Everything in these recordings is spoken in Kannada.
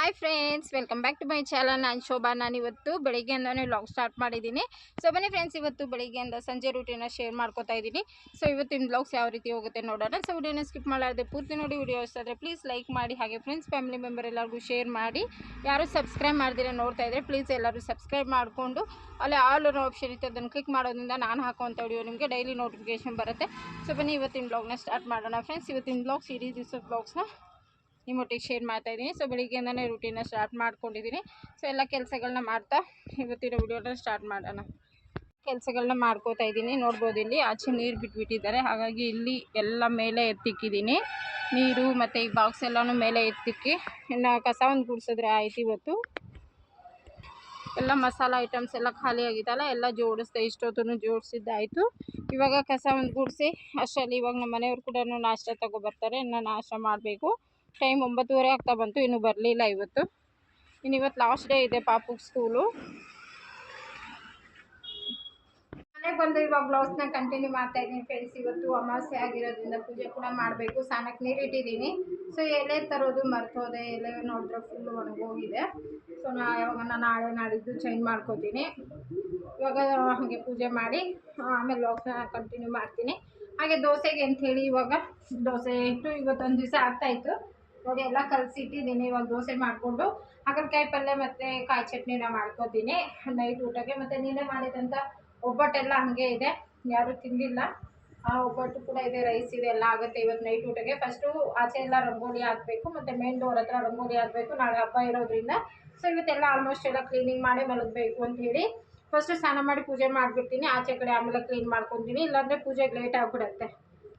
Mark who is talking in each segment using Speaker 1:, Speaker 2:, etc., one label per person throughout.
Speaker 1: Hi friends welcome back to my channel ನಾನು ಶೋಭಾ. ನಾನು ಇವತ್ತು ಬೆಳಿಗ್ಗೆಯಿಂದನೇ ಲಾಗ್ ಸ್ಟಾರ್ಟ್ ಮಾಡಿದ್ದೀನಿ. ಸೊ ಬನ್ನಿ ಫ್ರೆಂಡ್ಸ್ ಇವತ್ತು ಬೆಳಿಗ್ಗೆಯಿಂದ ಸಂಜೆ ರೂಟೀನ ಶೇರ್ ಮಾಡ್ಕೋತಾ ಇದ್ದೀನಿ. ಸೊ ಇವತ್ತಿನ ಬ್ಲಾಗ್ಸ್ ಯಾವ ರೀತಿ ಹೋಗುತ್ತೆ ನೋಡೋಣ. ಸೊ ವಿಡಿಯೋನ ಸ್ಕಿಪ್ ಮಾಡಲಾರ್ದೆ ಪೂರ್ತಿ ನೋಡಿ. ವಿಡಿಯೋ ಇಷ್ಟ ಆದರೆ ಪ್ಲೀಸ್ ಲೈಕ್ ಮಾಡಿ. ಹಾಗೆ ಫ್ರೆಂಡ್ಸ್ ಫ್ಯಾಮಿಲಿ ಮೆಂಬರ್ ಎಲ್ಲರಿಗೂ ಶೇರ್ ಮಾಡಿ. ಯಾರು ಸಬ್ಸ್ಕ್ರೈಬ್ ಮಾಡ್ದಿರ ನೋಡ್ತಾ ಇದ್ದರೆ ಪ್ಲೀಸ್ ಎಲ್ಲರೂ ಸಬ್ಸ್ಕ್ರೈಬ್ ಮಾಡಿಕೊಂಡು. ಅಲ್ಲಿ ಆಲ್ ಅನ್ನೋ ಆಪ್ಷನ್ ಇತ್ತು, ಅದನ್ನು ಕ್ಲಿಕ್ ಮಾಡೋದ್ರಿಂದ ನಾನು ಹಾಕುವಂಥ ವಿಡಿಯೋ ನಿಮಗೆ ಡೈಲಿ ನೋಟಿಫಿಕೇಶನ್ ಬರುತ್ತೆ. ಸೊ ಬನ್ನಿ ಇವತ್ತಿನ ಬ್ಲಾಗ್ನ ಸ್ಟಾರ್ಟ್ ಮಾಡೋಣ. ಫ್ರೆಂಡ್ಸ್ ಇವತ್ತಿನ ಬ್ಲಾಗ್ಸ್ ಇಡೀ ದಿವಸದ ಬ್ಲಾಗ್ಸ್ನ ನಿಮ್ಮೊಟ್ಟಿಗೆ ಶೇರ್ ಮಾಡ್ತಾ ಇದ್ದೀನಿ. ಸೊ ಬೆಳಿಗ್ಗೆಯಿಂದನೇ ರೂಟೀನ ಸ್ಟಾರ್ಟ್ ಮಾಡ್ಕೊಂಡಿದ್ದೀನಿ. ಸೊ ಎಲ್ಲ ಕೆಲಸಗಳನ್ನ ಮಾಡ್ತಾ ಇವತ್ತಿನ ವಿಡಿಯೋನ ಸ್ಟಾರ್ಟ್ ಮಾಡೋಣ. ಕೆಲಸಗಳನ್ನ ಮಾಡ್ಕೋತಾ ಇದ್ದೀನಿ. ನೋಡ್ಬೋದು, ಇಲ್ಲಿ ಆಚೆ ನೀರು ಬಿಟ್ಬಿಟ್ಟಿದ್ದಾರೆ. ಹಾಗಾಗಿ ಇಲ್ಲಿ ಎಲ್ಲ ಮೇಲೆ ಎತ್ತಿಕ್ಕಿದ್ದೀನಿ. ನೀರು ಮತ್ತು ಈ ಬಾಕ್ಸ್ ಎಲ್ಲನೂ ಮೇಲೆ ಎತ್ತಿಕ್ಕಿ. ಇನ್ನು ಕಸ ಒಂದು ಗುಡಿಸಿದ್ರೆ ಆಯ್ತು ಇವತ್ತು. ಎಲ್ಲ ಮಸಾಲ ಐಟಮ್ಸ್ ಎಲ್ಲ ಖಾಲಿ ಆಗಿತ್ತಲ್ಲ, ಎಲ್ಲ ಜೋಡಿಸ್ದೆ. ಇಷ್ಟೊತ್ತೂ ಜೋಡಿಸಿದ್ದಾಯಿತು. ಇವಾಗ ಕಸ ಒಂದು ಗುಡಿಸಿ ಅಷ್ಟರಲ್ಲಿ ಇವಾಗ ನಮ್ಮ ಮನೆಯವ್ರು ಕೂಡ ನಾಷ್ಟ ತಗೊಬರ್ತಾರೆ ಇನ್ನು ನಾಷ್ಟ ಮಾಡಬೇಕು. ಟೈಮ್ ಒಂಬತ್ತುವರೆ ಆಗ್ತಾ ಬಂತು, ಇನ್ನೂ ಬರಲಿಲ್ಲ ಇವತ್ತು. ಇನ್ನು ಇವತ್ತು ಲಾಸ್ಟ್ ಡೇ ಇದೆ ಪಾಪುಗೆ ಸ್ಕೂಲು ಮನೆಗೆ ಬಂದು ಇವಾಗ ಬ್ಲೌಸ್ನ ಕಂಟಿನ್ಯೂ ಮಾಡ್ತಾ ಇದ್ದೀನಿ ಫ್ರೆಂಡ್ಸ್ ಇವತ್ತು ಅಮಾವಾಸ್ಯೆ ಆಗಿರೋದ್ರಿಂದ ಪೂಜೆ ಕೂಡ ಮಾಡಬೇಕು. ಸ್ನಾನಕ್ಕೆ ನೀರಿಟ್ಟಿದ್ದೀನಿ ಸೊ ಎಲೆ ತರೋದು ಮರ್ತೋದೆ. ಎಲೆ ನೋಡಿದ್ರೆ ಫುಲ್ಲು ಒಣಗೋಗಿದೆ. ಸೊ ನಾ ಯಾವಾಗ ನಾನು ನಾಳೆ ನಾಡಿದ್ದು ಚೇಂಜ್ ಮಾಡ್ಕೋತೀನಿ. ಇವಾಗ ಹಾಗೆ ಪೂಜೆ ಮಾಡಿ, ಆಮೇಲೆ ಬ್ಲೌಸ್ನ ಕಂಟಿನ್ಯೂ ಮಾಡ್ತೀನಿ. ಹಾಗೆ ದೋಸೆಗೆ ಅಂಥೇಳಿ ಇವಾಗ ದೋಸೆ ಇಟ್ಟು ಇವತ್ತೊಂದು ದಿವಸ ಆಗ್ತಾಯಿತ್ತು ನೋಡಿ, ಎಲ್ಲ ಕಲಸಿಟ್ಟಿದ್ದೀನಿ ಇವಾಗ ದೋಸೆ ಮಾಡಿಕೊಂಡು ಹಾಗಲಕಾಯಿ ಪಲ್ಯ ಮತ್ತು ಕಾಯಿ ಚಟ್ನಿನ ಮಾಡ್ಕೊತೀನಿ. ನೈಟ್ ಊಟಕ್ಕೆ ಮತ್ತು ನೀನೇ ಮಾಡಿದಂಥ ಒಬ್ಬಟ್ಟೆಲ್ಲ ಹಾಗೆ ಇದೆ. ಯಾರೂ ತಿಂದಿಲ್ಲ. ಆ ಒಬ್ಬಟ್ಟು ಕೂಡ ಇದೆ, ರೈಸ್ ಇದೆ, ಎಲ್ಲ ಆಗುತ್ತೆ ಇವತ್ತು ನೈಟ್ ಊಟಕ್ಕೆ. ಫಸ್ಟು ಆಚೆ ಎಲ್ಲ ರಂಗೋಲಿ ಹಾಕಬೇಕು, ಮತ್ತು ಮೇನ್ ಡೋರ್ ಹತ್ರ ರಂಗೋಲಿ ಹಾಕಬೇಕು. ನಾಳೆ ಹಬ್ಬ ಇರೋದ್ರಿಂದ. ಸೊ ಇವತ್ತೆಲ್ಲ ಆಲ್ಮೋಸ್ಟ್ ಎಲ್ಲ ಕ್ಲೀನಿಂಗ್ ಮಾಡಿ ಮಲಗಬೇಕು ಅಂತ ಹೇಳಿ ಫಸ್ಟು ಸ್ನಾನ ಮಾಡಿ ಪೂಜೆ ಮಾಡಿಬಿಡ್ತೀನಿ. ಆಚೆ ಕಡೆ ಆಮೇಲೆ ಕ್ಲೀನ್ ಮಾಡ್ಕೊತೀನಿ. ಇಲ್ಲಾಂದರೆ ಪೂಜೆಗೆ ಲೇಟ್ ಆಗಿಬಿಡುತ್ತೆ.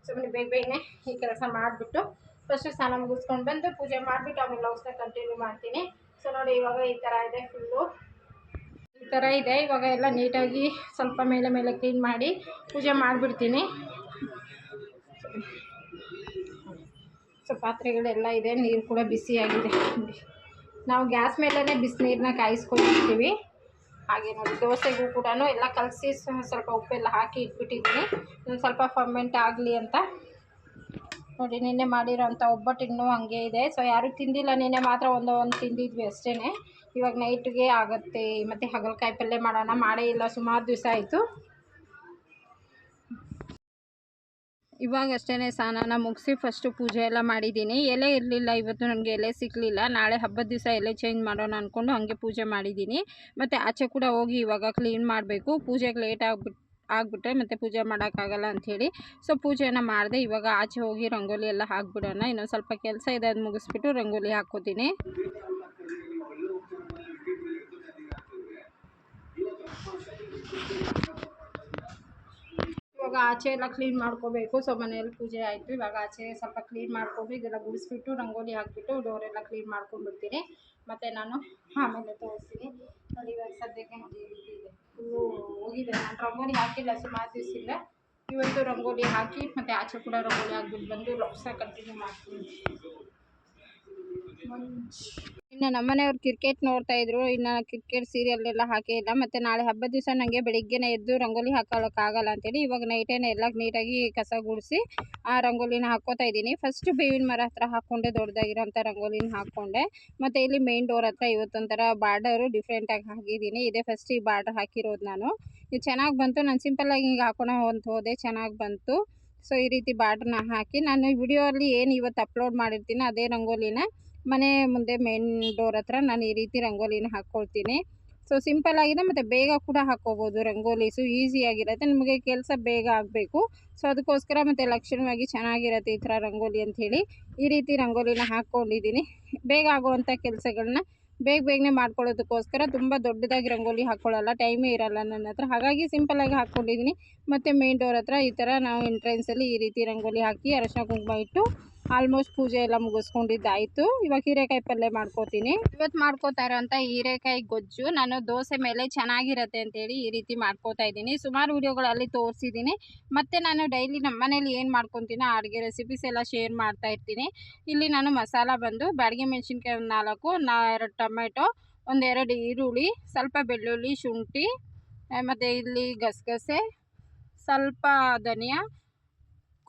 Speaker 1: ಸುಮ್ಮನೆ ಬೇಗ ಬೇಗನೆ ಈ ಕೆಲಸ ಮಾಡಿಬಿಟ್ಟು ಫಸ್ಟು ಸ್ನಾನ ಮುಗಿಸ್ಕೊಂಡು ಬಂದು ಪೂಜೆ ಮಾಡಿಬಿಟ್ಟು ಆಮೇಲೆ ಬ್ಲೌಸ್ನ ಕಂಟಿನ್ಯೂ ಮಾಡ್ತೀನಿ. ಸೊ ನೋಡಿ ಇವಾಗ ಈ ಥರ ಇದೆ ಫುಲ್ಲು ಈ ಥರ ಇದೆ. ಇವಾಗ ಎಲ್ಲ ನೀಟಾಗಿ ಸ್ವಲ್ಪ ಮೇಲೆ ಮೇಲೆ ಕ್ಲೀನ್ ಮಾಡಿ ಪೂಜೆ ಮಾಡಿಬಿಡ್ತೀನಿ. ಸೊ ಪಾತ್ರೆಗಳೆಲ್ಲ ಇದೆ. ನೀರು ಕೂಡ ಬಿಸಿಯಾಗಿದೆ ನಾವು ಗ್ಯಾಸ್ ಮೇಲೇ ಬಿಸಿನೀರನ್ನ ಕಾಯಿಸ್ಕೊಂಡಿರ್ತೀವಿ. ಹಾಗೆ ನೋಡಿ, ದೋಸೆಗೂ ಕೂಡ ಎಲ್ಲ ಕಲಸಿ ಸ್ವಲ್ಪ ಉಪ್ಪೆಲ್ಲ ಹಾಕಿ ಇಟ್ಬಿಟ್ಟಿದ್ದೀನಿ. ಸ್ವಲ್ಪ ಫರ್ಮೆಂಟ್ ಆಗಲಿ ಅಂತ. ನೋಡಿ ನಿನ್ನೆ ಮಾಡಿರೋಂಥ ಒಬ್ಬಟ್ಟು ಇನ್ನೂ ಹಾಗೆ ಇದೆ. ಸೊ ಯಾರೂ ತಿಂದಿಲ್ಲ, ನಿನ್ನೆ ಮಾತ್ರ ಒಂದು ಒಂದು ತಿಂದಿದ್ವಿ ಅಷ್ಟೇ ಇವಾಗ ನೈಟ್ಗೆ ಆಗುತ್ತೆ. ಮತ್ತು ಹಾಗಲಕಾಯಿ ಪಲ್ಯ ಮಾಡೋಣ, ಮಾಡೇ ಇಲ್ಲ, ಸುಮಾರು ದಿವಸ ಆಯಿತು. ಇವಾಗ ಅಷ್ಟೇ ಸ್ನಾನ ಮುಗಿಸಿ ಫಸ್ಟು ಪೂಜೆ ಎಲ್ಲ ಮಾಡಿದ್ದೀನಿ. ಎಲೆ ಇರಲಿಲ್ಲ, ಇವತ್ತು ನನಗೆ ಎಲೆ ಸಿಗಲಿಲ್ಲ. ನಾಳೆ ಹಬ್ಬದ ದಿವಸ ಎಲೆ ಚೇಂಜ್ ಮಾಡೋಣ ಅಂದ್ಕೊಂಡು ಹಾಗೆ ಪೂಜೆ ಮಾಡಿದ್ದೀನಿ. ಮತ್ತು ಆಚೆ ಕೂಡ ಹೋಗಿ ಇವಾಗ ಕ್ಲೀನ್ ಮಾಡಬೇಕು. ಪೂಜೆಗೆ ಲೇಟ್ ಆಗಿಬಿಟ್ಟು ಆಗಿಬಿಟ್ರೆ ಮತ್ತು ಪೂಜೆ ಮಾಡೋಕ್ಕಾಗಲ್ಲ ಅಂಥೇಳಿ. ಸೊ ಪೂಜೆನ ಮಾಡಿದೆ ಇವಾಗ ಆಚೆ ಹೋಗಿ ರಂಗೋಲಿ ಎಲ್ಲ ಹಾಕ್ಬಿಡೋಣ. ಇನ್ನೊಂದು ಸ್ವಲ್ಪ ಕೆಲಸ ಇದೆ ಅದು ಮುಗಿಸ್ಬಿಟ್ಟು ರಂಗೋಲಿ ಹಾಕೋತೀನಿ ಇವಾಗ ಆಚೆ ಎಲ್ಲ ಕ್ಲೀನ್ ಮಾಡ್ಕೋಬೇಕು. ಸೊ ಮನೆಯಲ್ಲಿ ಪೂಜೆ ಆಯಿತು. ಇವಾಗ ಆಚೆ ಸ್ವಲ್ಪ ಕ್ಲೀನ್ ಮಾಡಿಕೊಂಡು ಇದೆಲ್ಲ ಗುಡಿಸ್ಬಿಟ್ಟು ರಂಗೋಲಿ ಹಾಕಿಬಿಟ್ಟು ಡೋರೆಲ್ಲ ಕ್ಲೀನ್ ಮಾಡ್ಕೊಂಡ್ಬಿಡ್ತೀನಿ. ಮತ್ತು ನಾನು ಆಮೇಲೆ ತೋರಿಸ್ತೀನಿ. ನೋಡಿ ಇವಾಗ ಸದ್ಯಕ್ಕೆ ಫುಲ್ಲು ಹೋಗಿದೆ. ನಾನು ರಂಗೋಲಿ ಹಾಕಿಲ್ಲ ಸುಮಾರು ದಿವಸದಿಂದ ಇವತ್ತು ರಂಗೋಲಿ ಹಾಕಿ, ಮತ್ತು ಆಚೆ ಕೂಡ ರಂಗೋಲಿ ಹಾಕ್ಬಿಟ್ಟು ಬಂದು ಲೋಕ್ಸ ಕಂಟಿನ್ಯೂ ಮಾಡ್ತೀನಿ. ಇನ್ನು ನಮ್ಮನೆಯವ್ರು ಕ್ರಿಕೆಟ್ ನೋಡ್ತಾ ಇದ್ರು. ಇನ್ನು ಕ್ರಿಕೆಟ್ ಸೀರಿಯಲ್ ಎಲ್ಲ ಹಾಕೇ ಇಲ್ಲ. ಮತ್ತು ನಾಳೆ ಹಬ್ಬದ ದಿವಸ ನನಗೆ ಬೆಳಿಗ್ಗೆನೇ ಎದ್ದು ರಂಗೋಲಿ ಹಾಕೊಳ್ಳೋಕ್ಕಾಗಲ್ಲ ಅಂತೇಳಿ ಇವಾಗ ನೈಟೇನೆ ಎಲ್ಲ ನೀಟಾಗಿ ಕಸ ಗುಡಿಸಿ ಆ ರಂಗೋಲಿನ ಹಾಕ್ಕೋತಾ ಇದ್ದೀನಿ. ಫಸ್ಟ್ ಬೇವಿನ ಮರ ಹತ್ರ ಹಾಕ್ಕೊಂಡೆ, ದೊಡ್ಡದಾಗಿರೋಂಥ ರಂಗೋಲಿನ ಹಾಕ್ಕೊಂಡೆ. ಮತ್ತು ಇಲ್ಲಿ ಮೇನ್ ಡೋರ್ ಹತ್ರ ಇವತ್ತೊಂಥರ ಬಾರ್ಡರು ಡಿಫ್ರೆಂಟಾಗಿ ಹಾಕಿದ್ದೀನಿ. ಇದೇ ಫಸ್ಟ್ ಈ ಬಾರ್ಡರ್ ಹಾಕಿರೋದು ನಾನು. ಇದು ಚೆನ್ನಾಗಿ ಬಂತು. ನಾನು ಸಿಂಪಲ್ಲಾಗಿ ಹಿಂಗೆ ಹಾಕೋಣ ಅಂತ ಹೋದೆ. ಚೆನ್ನಾಗಿ ಬಂತು. ಸೊ ಈ ರೀತಿ ಬಾರ್ಡ್ರನ್ನ ಹಾಕಿ ನಾನು ವಿಡಿಯೋಲ್ಲಿ ಏನು ಇವತ್ತು ಅಪ್ಲೋಡ್ ಮಾಡಿರ್ತೀನಿ ಅದೇ ರಂಗೋಲಿನ. ಮನೆ ಮುಂದೆ ಮೇನ್ ಡೋರ್ ಹತ್ರ ನಾನು ಈ ರೀತಿ ರಂಗೋಲಿನ ಹಾಕ್ಕೊಳ್ತೀನಿ ಸೊ ಸಿಂಪಲ್ ಆಗಿದೆ ಮತ್ತು ಬೇಗ ಕೂಡ ಹಾಕ್ಕೋಬೋದು ರಂಗೋಲಿಸು ಈಸಿಯಾಗಿರುತ್ತೆ ನಿಮಗೆ ಕೆಲಸ ಬೇಗ ಆಗಬೇಕು. ಸೊ ಅದಕ್ಕೋಸ್ಕರ ಮತ್ತು ಲಕ್ಷಣವಾಗಿ ಚೆನ್ನಾಗಿರುತ್ತೆ ಈ ಥರ ರಂಗೋಲಿ ಅಂಥೇಳಿ ಈ ರೀತಿ ರಂಗೋಲಿನ ಹಾಕ್ಕೊಂಡಿದ್ದೀನಿ ಬೇಗ ಆಗುವಂಥ ಕೆಲಸಗಳನ್ನ ಬೇಗ ಬೇಗನೆ ಮಾಡ್ಕೊಳ್ಳೋದಕ್ಕೋಸ್ಕರ ತುಂಬ ದೊಡ್ಡದಾಗಿ ರಂಗೋಲಿ ಹಾಕ್ಕೊಳ್ಳಲ್ಲ ಟೈಮೇ ಇರಲ್ಲ ನನ್ನ ಹತ್ರ. ಹಾಗಾಗಿ ಸಿಂಪಲ್ಲಾಗಿ ಹಾಕ್ಕೊಂಡಿದ್ದೀನಿ ಮತ್ತು ಮೇನ್ ಡೋರ್ ಹತ್ರ ಈ ಥರ ನಾವು ಎಂಟ್ರೆನ್ಸಲ್ಲಿ ಈ ರೀತಿ ರಂಗೋಲಿ ಹಾಕಿ ಅರಶಿನ ಕುಂಕುಮ ಇಟ್ಟು ಆಲ್ಮೋಸ್ಟ್ ಪೂಜೆ ಎಲ್ಲ ಮುಗಿಸ್ಕೊಂಡಿದ್ದಾಯಿತು ಇವಾಗ ಹೀರೆಕಾಯಿ ಪಲ್ಯ ಮಾಡ್ಕೋತೀನಿ. ಇವತ್ತು ಮಾಡ್ಕೋತಾ ಇರೋಂಥ ಹೀರೆಕಾಯಿ ಗೊಜ್ಜು. ನಾನು ದೋಸೆ ಮೇಲೆ ಚೆನ್ನಾಗಿರುತ್ತೆ ಅಂತೇಳಿ ಈ ರೀತಿ ಮಾಡ್ಕೋತಾ ಇದ್ದೀನಿ. ಸುಮಾರು ವಿಡಿಯೋಗಳಲ್ಲಿ ತೋರಿಸಿದ್ದೀನಿ. ಮತ್ತು ನಾನು ಡೈಲಿ ನಮ್ಮ ಮನೇಲಿ ಏನು ಮಾಡ್ಕೊತೀನೋ ಅಡುಗೆ ರೆಸಿಪೀಸ್ ಎಲ್ಲ ಶೇರ್ ಮಾಡ್ತಾ ಇರ್ತೀನಿ. ಇಲ್ಲಿ ನಾನು ಮಸಾಲ ಬಂದು ಬಾಡಿಗೆ ಮೆಣಸಿನ್ಕಾಯಿ ಒಂದು ನಾಲ್ಕು, ನಾ ಎರಡು ಟೊಮೆಟೊ ಒಂದೆರಡು ಈರುಳ್ಳಿ, ಸ್ವಲ್ಪ ಬೆಳ್ಳುಳ್ಳಿ ಶುಂಠಿ, ಮತ್ತು ಇಲ್ಲಿ ಗಸಗಸೆ, ಸ್ವಲ್ಪ ಧನಿಯಾ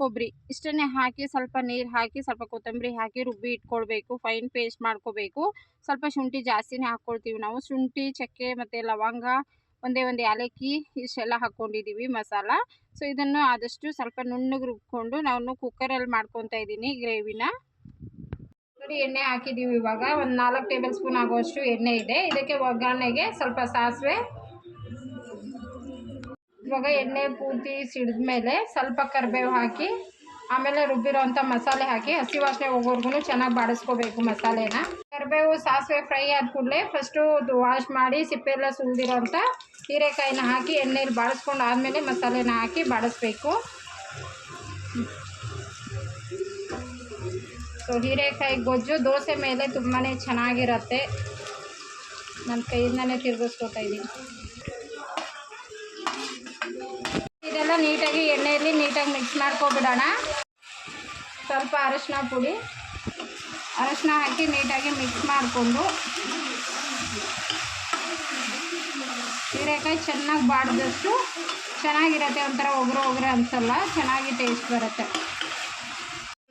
Speaker 1: ಕೊಬ್ಬರಿ ಇಷ್ಟನ್ನೇ ಹಾಕಿ ಸ್ವಲ್ಪ ನೀರು ಹಾಕಿ, ಸ್ವಲ್ಪ ಕೊತ್ತಂಬರಿ ಹಾಕಿ, ರುಬ್ಬಿ ಇಟ್ಕೊಳ್ಬೇಕು. ಫೈನ್ ಪೇಸ್ಟ್ ಮಾಡ್ಕೋಬೇಕು. ಸ್ವಲ್ಪ ಶುಂಠಿ ಜಾಸ್ತಿನೇ ಹಾಕ್ಕೊಳ್ತೀವಿ ನಾವು. ಶುಂಠಿ, ಚಕ್ಕೆ ಮತ್ತು ಲವಂಗ, ಒಂದೇ ಒಂದು ಏಲಕ್ಕಿ ಇಷ್ಟೆಲ್ಲ ಹಾಕ್ಕೊಂಡಿದ್ದೀವಿ ಮಸಾಲ. ಸೊ ಇದನ್ನು ಆದಷ್ಟು ಸ್ವಲ್ಪ ನುಣ್ಣಗೆ ರುಬ್ಕೊಂಡು ನಾನು ಕುಕ್ಕರಲ್ಲಿ ಮಾಡ್ಕೊತಾ ಇದ್ದೀನಿ ಗ್ರೇವಿನ. ನೋಡಿ, ಎಣ್ಣೆ ಹಾಕಿದ್ದೀವಿ ಇವಾಗ. ಒಂದು ನಾಲ್ಕು ಟೇಬಲ್ ಸ್ಪೂನ್ ಆಗುವಷ್ಟು ಎಣ್ಣೆ ಇದೆ. ಇದಕ್ಕೆ ಒಗ್ಗರಣೆಗೆ ಸ್ವಲ್ಪ ಸಾಸಿವೆ ಇವಾಗ ಎಣ್ಣೆ ಪೂರ್ತಿ ಸಿಡಿದ ಮೇಲೆ ಸ್ವಲ್ಪ ಕರಿಬೇವು ಹಾಕಿ, ಆಮೇಲೆ ರುಬ್ಬಿರೋಂಥ ಮಸಾಲೆ ಹಾಕಿ, ಹಸಿ ವಾಸನೆ ಹೋಗೋರ್ಗು ಚೆನ್ನಾಗಿ ಬಾಡಿಸ್ಕೋಬೇಕು ಮಸಾಲೆನ. ಕರಿಬೇವು ಸಾಸಿವೆ ಫ್ರೈ ಆದ ಕೂಡಲೇ ಫಸ್ಟು ವಾಶ್ ಮಾಡಿ ಸಿಪ್ಪೆಲ್ಲ ಸುಲಿದಿರೋಂಥ ಹೀರೆಕಾಯಿನ ಹಾಕಿ ಎಣ್ಣೆಲಿ ಬಾಡಿಸ್ಕೊಂಡು ಆದಮೇಲೆ ಮಸಾಲೆನ ಹಾಕಿ ಬಾಡಿಸ್ಬೇಕು. ಸೊ ಹೀರೆಕಾಯಿ ಗೊಜ್ಜು ದೋಸೆ ಮೇಲೆ ತುಂಬಾ ಚೆನ್ನಾಗಿರುತ್ತೆ. ನನ್ನ ಕೈಯಿಂದನೇ ತಿರುಗಿಸ್ಕೊತಾ ಇದ್ದೀನಿ ಇದೆಲ್ಲ ನೀಟಾಗಿ ಎಣ್ಣೆಯಲ್ಲಿ ನೀಟಾಗಿ ಮಿಕ್ಸ್ ಮಾಡ್ಕೊಬಿಡೋಣ. ಸ್ವಲ್ಪ ಅರಶಿನ ಪುಡಿ. ಅರಶಿನ ಹಾಕಿ ನೀಟಾಗಿ ಮಿಕ್ಸ್ ಮಾಡಿಕೊಂಡು. ಹೀರೆಕಾಯಿ ಚೆನ್ನಾಗಿ ಬಾಡಿದಷ್ಟು ಚೆನ್ನಾಗಿರತ್ತೆ ಒಂಥರ ಒಗ್ರು ಒಗ್ರೆ ಅನ್ಸಲ್ಲ ಚೆನ್ನಾಗಿ ಟೇಸ್ಟ್ ಬರುತ್ತೆ.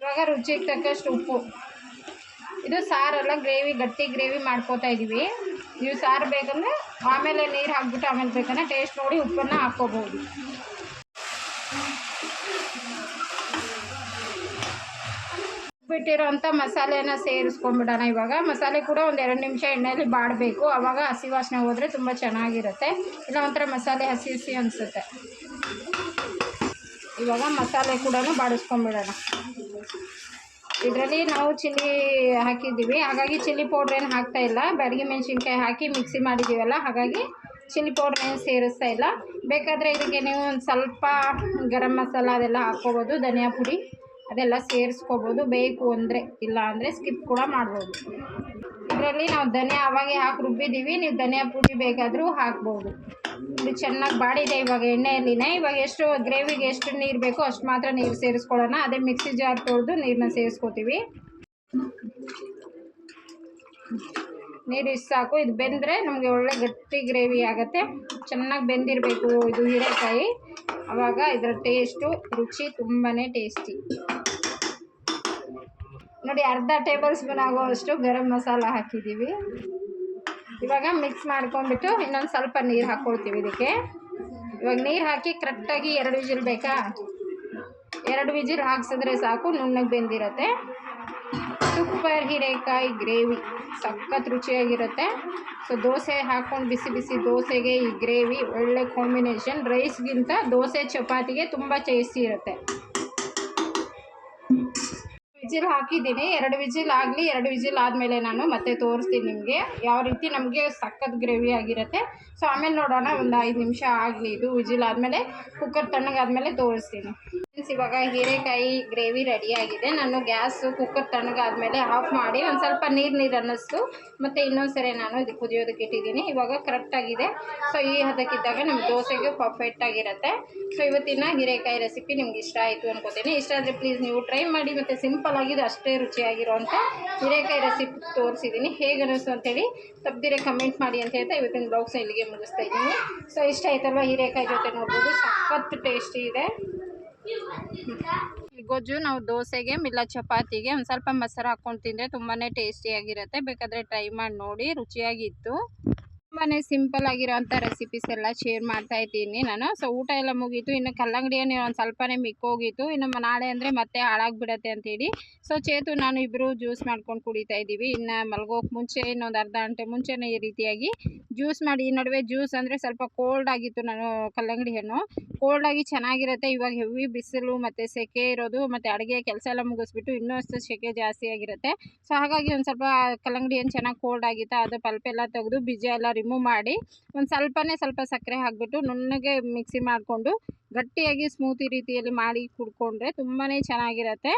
Speaker 1: ಇವಾಗ ರುಚಿಗೆ ತಕ್ಕಷ್ಟು ಉಪ್ಪು. ಇದು ಸಾರೆಲ್ಲ ಗ್ರೇವಿ, ಗಟ್ಟಿ ಗ್ರೇವಿ ಮಾಡ್ಕೋತಾ ಇದ್ದೀವಿ ನೀವು ಸಾರು ಬೇಕಂದರೆ ಆಮೇಲೆ ನೀರು ಹಾಕ್ಬಿಟ್ಟು ಆಮೇಲೆ ಬೇಕಂದ್ರೆ ಟೇಸ್ಟ್ ನೋಡಿ ಉಪ್ಪನ್ನು ಹಾಕ್ಕೋಬೋದು. ಬಿಟ್ಟಿರೋಂಥ ಮಸಾಲೆನ ಸೇರಿಸ್ಕೊಂಡ್ಬಿಡೋಣ ಇವಾಗ. ಮಸಾಲೆ ಕೂಡ ಒಂದು ಎರಡು ನಿಮಿಷ ಎಣ್ಣೆಯಲ್ಲಿ ಬಾಡಬೇಕು. ಆವಾಗ ಹಸಿ ವಾಸನೆ ಹೋದರೆ ತುಂಬ ಚೆನ್ನಾಗಿರುತ್ತೆ. ಇಲ್ಲ, ಒಂಥರ ಮಸಾಲೆ ಹಸಿ ಹಸಿ ಅನಿಸುತ್ತೆ. ಇವಾಗ ಮಸಾಲೆ ಕೂಡ ಬಾಡಿಸ್ಕೊಂಬಿಡೋಣ ಇದರಲ್ಲಿ ನಾವು ಚಿಲ್ಲಿ ಹಾಕಿದ್ದೀವಿ. ಹಾಗಾಗಿ ಚಿಲ್ಲಿ ಪೌಡ್ರ್ ಏನು ಹಾಕ್ತಾ ಇಲ್ಲ. ಬ್ಯಾಡಗಿ ಮೆಣಸಿನ್ಕಾಯಿ ಹಾಕಿ ಮಿಕ್ಸಿ ಮಾಡಿದ್ದೀವಲ್ಲ, ಹಾಗಾಗಿ ಚಿಲ್ಲಿ ಪೌಡ್ರ್ ಏನು ಸೇರಿಸ್ತಾ ಇಲ್ಲ. ಬೇಕಾದರೆ ಇದಕ್ಕೆ ನೀವು ಒಂದು ಸ್ವಲ್ಪ ಗರಂ ಮಸಾಲ ಅದೆಲ್ಲ ಹಾಕ್ಕೋಬೋದು, ಧನಿಯಾ ಪುಡಿ. ಅದೆಲ್ಲ ಸೇರಿಸ್ಕೋಬೋದು. ಬೇಕು ಅಂದರೆ ಇಲ್ಲ ಅಂದರೆ ಸ್ಕಿಪ್ ಕೂಡ ಮಾಡ್ಬೋದು. ಇದರಲ್ಲಿ ನಾವು ಧನಿಯಾ ಅವಾಗೆ ಹಾಕಿ ರುಬ್ಬಿದ್ದೀವಿ. ನೀವು ಧನಿಯಾ ಪುಡಿ ಬೇಕಾದರೂ ಹಾಕ್ಬೋದು. ಇದು ಚೆನ್ನಾಗಿ ಬಾಡಿದೆ ಇವಾಗ ಎಣ್ಣೆಯಲ್ಲಿನೇ. ಇವಾಗ ಎಷ್ಟು ಗ್ರೇವಿಗೆ ಎಷ್ಟು ನೀರು ಬೇಕೋ ಅಷ್ಟು ಮಾತ್ರ ನೀರು ಸೇರಿಸ್ಕೊಳ್ಳೋಣ. ಅದೇ ಮಿಕ್ಸಿ ಜಾರ್ ತೊಳೆದು ನೀರನ್ನ ಸೇರಿಸ್ಕೋತೀವಿ. ನೀರು ಇಷ್ಟು ಸಾಕು. ಇದು ಬೆಂದರೆ ನಮಗೆ ಒಳ್ಳೆ ಗಟ್ಟಿ ಗ್ರೇವಿ ಆಗುತ್ತೆ. ಚೆನ್ನಾಗಿ ಬೆಂದಿರಬೇಕು ಇದು ಹೀರೆಕಾಯಿ. ಆವಾಗ ಇದರ ಟೇಸ್ಟು ರುಚಿ ತುಂಬಾ ಟೇಸ್ಟಿ ನೋಡಿ ಅರ್ಧ ಟೇಬಲ್ ಸ್ಪೂನ್ ಆಗುವಷ್ಟು ಗರಂ ಮಸಾಲ ಹಾಕಿದ್ದೀವಿ. ಇವಾಗ ಮಿಕ್ಸ್ ಮಾಡ್ಕೊಂಡ್ಬಿಟ್ಟು ಇನ್ನೊಂದು ಸ್ವಲ್ಪ ನೀರು ಹಾಕ್ಕೊಳ್ತೀವಿ ಇದಕ್ಕೆ. ಇವಾಗ ನೀರು ಹಾಕಿ ಕರೆಕ್ಟಾಗಿ ಎರಡು ವಿಜಿಲ್ ಬೇಕಾ? ಎರಡು ವಿಜಿಲ್ ಹಾಕ್ಸಿದ್ರೆ ಸಾಕು, ನುಣ್ಣಗೆ ಬೆಂದಿರುತ್ತೆ. ಸೂಪರ್ ಹೀರೆಕಾಯಿ ಗ್ರೇವಿ, ಸಖತ್ ರುಚಿಯಾಗಿರುತ್ತೆ. ಸೊ ದೋಸೆ ಹಾಕ್ಕೊಂಡು ಬಿಸಿ ಬಿಸಿ ದೋಸೆಗೆ ಈ ಗ್ರೇವಿ ಒಳ್ಳೆ ಕಾಂಬಿನೇಷನ್ ರೈಸ್ಗಿಂತ ದೋಸೆ ಚಪಾತಿಗೆ ತುಂಬ ಟೇಸ್ಟಿ ಇರುತ್ತೆ. ವಿಜಿಲ್ ಹಾಕಿದ್ದೀನಿ. ಎರಡು ವಿಜಿಲ್ ಆಗಲಿ, ಎರಡು ವಿಜಿಲ್ ಆದಮೇಲೆ ನಾನು ಮತ್ತೆ ತೋರಿಸ್ತೀನಿ ನಿಮಗೆ. ಯಾವ ರೀತಿ ನಮಗೆ ಸಖತ್ ಗ್ರೇವಿ ಆಗಿರುತ್ತೆ. ಸೊ ಆಮೇಲೆ ನೋಡೋಣ, ಒಂದು ಐದು ನಿಮಿಷ ಆಗಲಿ ಇದು ವಿಜಿಲ್ ಆದಮೇಲೆ ಕುಕ್ಕರ್ ತಣ್ಣಗಾದ್ಮೇಲೆ ತೋರಿಸ್ತೀನಿ. ಫ್ರೆಂಡ್ಸ್ ಇವಾಗ ಹೀರೆಕಾಯಿ ಗ್ರೇವಿ ರೆಡಿಯಾಗಿದೆ ನಾನು ಗ್ಯಾಸು ಕುಕ್ಕರ್ ತಣ್ಣಗಾದ್ಮೇಲೆ ಆಫ್ ಮಾಡಿ ಒಂದು ಸ್ವಲ್ಪ ನೀರು ನೀರು ಅನ್ನಿಸ್ತು. ಮತ್ತು ಇನ್ನೊಂದು ಸರಿ ನಾನು ಇದು ಕುದಿಯೋದಕ್ಕೆ ಇಟ್ಟಿದ್ದೀನಿ. ಇವಾಗ ಕರೆಕ್ಟಾಗಿದೆ ಸೊ ಈ ಹದಕ್ಕಿದ್ದಾಗ ನಮ್ಮ ದೋಸೆಗೆ ಪರ್ಫೆಕ್ಟ್ ಆಗಿರುತ್ತೆ. ಸೊ ಇವತ್ತಿನ ಹೀರೆಕಾಯಿ ರೆಸಿಪಿ ನಿಮ್ಗೆ ಇಷ್ಟ ಆಯಿತು ಅನ್ಕೋತೀನಿ. ಇಷ್ಟ ಆದರೆ ಪ್ಲೀಸ್ ನೀವು ಟ್ರೈ ಮಾಡಿ. ಮತ್ತು ಸಿಂಪಲ್ ಆಗಿದ್ದು ಅಷ್ಟೇ ರುಚಿಯಾಗಿರುವಂಥ ಹೀರೆಕಾಯಿ ರೆಸಿಪಿ ತೋರಿಸಿದ್ದೀನಿ ಹೇಗೆ ಅನ್ನಿಸ್ತು ಅಂತೇಳಿ ತಪ್ಪದಿರೆ ಕಮೆಂಟ್ ಮಾಡಿ ಅಂತ ಹೇಳ್ತಾ ಇವತ್ತಿನ ಬ್ಲಾಗ್ಸ್ನ ಇಲ್ಲಿಗೆ ಮುಗಿಸ್ತಾ ಇದ್ದೀನಿ. ಸೊ ಇಷ್ಟ ಆಯ್ತಲ್ವ? ಹೀರೆಕಾಯಿ ಜೊತೆ ನೋಡ್ಬೋದು. ಸಖತ್ತು ಟೇಸ್ಟಿ ಇದೆ. ಗೊಜ್ಜು ನಾವು ದೋಸೆಗೆ ಇಲ್ಲ ಚಪಾತಿಗೆ ಒಂದು ಸ್ವಲ್ಪ ಮೊಸರು ಹಾಕ್ಕೊಂಡು ತಿಂದರೆ ತುಂಬಾ ಟೇಸ್ಟಿಯಾಗಿರುತ್ತೆ. ಬೇಕಾದರೆ ಟ್ರೈ ಮಾಡಿ ನೋಡಿ, ರುಚಿಯಾಗಿತ್ತು. ತುಂಬಾ ಸಿಂಪಲ್ ಆಗಿರೋಂಥ ರೆಸಿಪೀಸ್ ಎಲ್ಲ ಶೇರ್ ಮಾಡ್ತಾ ಇದ್ದೀನಿ ನಾನು. ಸೊ ಊಟ ಎಲ್ಲ ಮುಗೀತು. ಇನ್ನು ಕಲ್ಲಂಗಡಿ ಹಣ್ಣು ಒಂದು ಸ್ವಲ್ಪನೇ ಮಿಕ್ಕೋಗಿತ್ತು. ಇನ್ನು ನಾಳೆ ಅಂದರೆ ಮತ್ತೆ ಹಾಳಾಗ್ಬಿಡತ್ತೆ ಅಂತೇಳಿ. ಸೊ ಚೇತು ನಾನು ಇಬ್ಬರು ಜ್ಯೂಸ್ ಮಾಡ್ಕೊಂಡು ಕುಡಿತಾ ಇದ್ದೀವಿ. ಇನ್ನು ಮಲ್ಗೋಕೆ ಮುಂಚೆ, ಇನ್ನೊಂದು ಅರ್ಧ ಗಂಟೆ ಮುಂಚೆನೇ ಈ ರೀತಿಯಾಗಿ ಜ್ಯೂಸ್ ಮಾಡಿ. ಈ ನಡುವೆ ಜ್ಯೂಸ್ ಅಂದರೆ ಸ್ವಲ್ಪ ಕೋಲ್ಡ್ ಆಗಿತ್ತು ನಾನು ಕಲ್ಲಂಗಡಿ ಹಣ್ಣು. ಕೋಲ್ಡ್ ಆಗಿ ಚೆನ್ನಾಗಿರುತ್ತೆ. ಇವಾಗ ಹೆವಿ ಬಿಸಿಲು ಮತ್ತು ಸೆಕೆ ಇರೋದು, ಮತ್ತು ಅಡುಗೆ ಕೆಲಸ ಎಲ್ಲ ಮುಗಿಸ್ಬಿಟ್ಟು ಇನ್ನೂ ಅಷ್ಟು ಸೆಕೆ ಜಾಸ್ತಿ ಆಗಿರುತ್ತೆ. ಸೊ ಹಾಗಾಗಿ ಒಂದು ಸ್ವಲ್ಪ ಕಲ್ಲಂಗಡಿ ಹಣ್ಣು ಚೆನ್ನಾಗಿ ಕೋಲ್ಡ್ ಆಗಿತ್ತು, ಅದು ಪಲ್ಪೆಲ್ಲ ತೆಗೆದು, ಬೀಜ ಎಲ್ಲ ರಿಮೂವ್ ಮಾಡಿ ಒಂದು ಸ್ವಲ್ಪನೇ ಸ್ವಲ್ಪ ಸಕ್ಕರೆ ಹಾಕಿಬಿಟ್ಟು ನುಣ್ಣಗೆ ಮಿಕ್ಸಿ ಮಾಡಿಕೊಂಡು ಗಟ್ಟಿಯಾಗಿ ಸ್ಮೂತಿ ರೀತಿಯಲ್ಲಿ ಮಾಡಿ ಕುಡ್ಕೊಂಡ್ರೆ ತುಂಬಾ ಚೆನ್ನಾಗಿರುತ್ತೆ.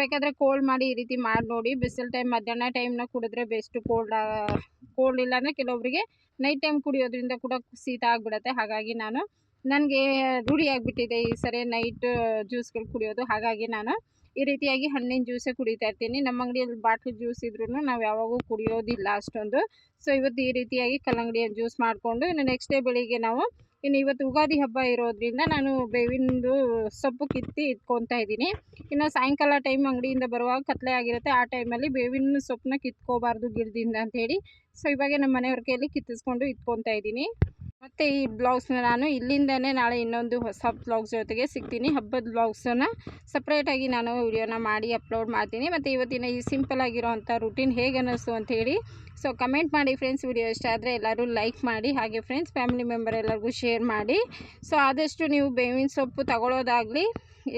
Speaker 1: ಬೇಕಾದರೆ ಕೋಲ್ಡ್ ಮಾಡಿ ಈ ರೀತಿ ಮಾಡಿ ನೋಡಿ. ಬಿಸಿಲು ಟೈಮ್ ಮಧ್ಯಾಹ್ನ ಟೈಮ್ನ ಕುಡಿದ್ರೆ ಬೆಸ್ಟು ಕೋಲ್ಡ್ ಕೋಲ್ಡ್ ಇಲ್ಲಾಂದರೆ ಕೆಲವೊಬ್ಬರಿಗೆ ನೈಟ್ ಟೈಮ್ ಕುಡಿಯೋದ್ರಿಂದ ಕೂಡ ಶೀತ ಆಗಿಬಿಡತ್ತೆ. ಹಾಗಾಗಿ ನಾನು ನನಗೆ ರೂಢಿಯಾಗಿಬಿಟ್ಟಿದೆ ಈ ಸರಿ ನೈಟ್ ಜ್ಯೂಸ್ಗಳು ಕುಡಿಯೋದು. ಹಾಗಾಗಿ ನಾನು ಈ ರೀತಿಯಾಗಿ ಹಣ್ಣಿನ ಜ್ಯೂಸೇ ಕುಡಿತಾ ಇರ್ತೀನಿ. ನಮ್ಮ ಅಂಗಡಿಯಲ್ಲಿ ಬಾಟ್ಲು ಜ್ಯೂಸ್ ಇದ್ರೂ ನಾವು ಯಾವಾಗೂ ಕುಡಿಯೋದಿಲ್ಲ ಅಷ್ಟೊಂದು. ಸೊ ಇವತ್ತು ಈ ರೀತಿಯಾಗಿ ಕಲ್ಲಂಗಡಿಯ ಜ್ಯೂಸ್ ಮಾಡಿಕೊಂಡು, ಇನ್ನು ನೆಕ್ಸ್ಟ್ ಡೇ ಬೆಳಿಗ್ಗೆ ನಾವು, ಇನ್ನು ಇವತ್ತು ಯುಗಾದಿ ಹಬ್ಬ ಇರೋದ್ರಿಂದ ನಾನು ಬೇವಿಂದು ಸೊಪ್ಪು ಕಿತ್ತಿ ಇಟ್ಕೊತಾ ಇದ್ದೀನಿ. ಇನ್ನು ಸಾಯಂಕಾಲ ಟೈಮ್ ಅಂಗಡಿಯಿಂದ ಬರುವಾಗ ಕತ್ಲೆ ಆಗಿರುತ್ತೆ. ಆ ಟೈಮಲ್ಲಿ ಬೇವಿನ ಸೊಪ್ಪನ್ನ ಕಿತ್ಕೋಬಾರ್ದು ಗಿಡದಿಂದ ಅಂತೇಳಿ ಸೊ ಇವಾಗ ನಮ್ಮ ಮನೆಯವ್ರ ಕೈಯಲ್ಲಿ ಕಿತ್ತಿಸ್ಕೊಂಡು ಇಟ್ಕೊತಾ ಇದ್ದೀನಿ. ಮತ್ತು ಈ ಬ್ಲೌಸ್ನ ನಾನು ಇಲ್ಲಿಂದನೇ ನಾಳೆ ಇನ್ನೊಂದು ಹೊಸ ಬ್ಲೌಸ್ ಜೊತೆಗೆ ಸಿಗ್ತೀನಿ. ಹಬ್ಬದ ಬ್ಲೌಸನ್ನು ಸಪ್ರೇಟಾಗಿ ನಾನು ವಿಡಿಯೋನ ಮಾಡಿ ಅಪ್ಲೋಡ್ ಮಾಡ್ತೀನಿ. ಮತ್ತು ಇವತ್ತಿನ ಈ ಸಿಂಪಲ್ ಆಗಿರೋವಂಥ ರುಟೀನ್ ಹೇಗೆ ಅನ್ನಿಸ್ತು ಅಂಥೇಳಿ ಸೊ ಕಮೆಂಟ್ ಮಾಡಿ ಫ್ರೆಂಡ್ಸ್ ವಿಡಿಯೋ ಇಷ್ಟ ಆದರೆ ಎಲ್ಲರೂ ಲೈಕ್ ಮಾಡಿ, ಹಾಗೆ ಫ್ರೆಂಡ್ಸ್ ಫ್ಯಾಮಿಲಿ ಮೆಂಬರ್ ಎಲ್ಲರಿಗೂ ಶೇರ್ ಮಾಡಿ. ಸೊ ಆದಷ್ಟು ನೀವು ಬೇವಿನ ಸೊಪ್ಪು ತಗೊಳ್ಳೋದಾಗಲಿ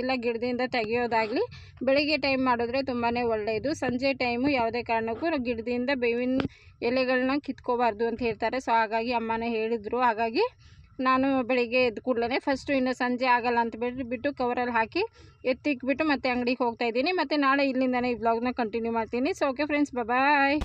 Speaker 1: ಇಲ್ಲ ಗಿಡದಿಂದ ತೆಗೆಯೋದಾಗಲಿ, ಬೆಳಿಗ್ಗೆ ಟೈಮ್ ಮಾಡಿದ್ರೆ ತುಂಬಾ ಒಳ್ಳೆಯದು. ಸಂಜೆ ಟೈಮು ಯಾವುದೇ ಕಾರಣಕ್ಕೂ ಗಿಡದಿಂದ ಬೇವಿನ ಎಲೆಗಳನ್ನ ಕಿತ್ಕೋಬಾರ್ದು ಅಂತ ಹೇಳ್ತಾರೆ. ಸೊ ಹಾಗಾಗಿ ಅಮ್ಮನೇ ಹೇಳಿದರು. ಹಾಗಾಗಿ ನಾನು ಬೆಳಿಗ್ಗೆ ಎದ್ದು ಕೂಡಲೇ ಫಸ್ಟು ಇನ್ನು ಸಂಜೆ ಆಗಲ್ಲ ಅಂತ ಬಿಟ್ಟು ಬಿಟ್ಟು ಕವರಲ್ಲಿ ಹಾಕಿ ಎತ್ತಿಕ್ಬಿಟ್ಟು ಮತ್ತೆ ಅಂಗಡಿಗೆ ಹೋಗ್ತಾ ಇದ್ದೀನಿ. ಮತ್ತು ನಾಳೆ ಇಲ್ಲಿಂದನೇ ಈ ಬ್ಲಾಗ್ನ ಕಂಟಿನ್ಯೂ ಮಾಡ್ತೀನಿ. So okay friends bye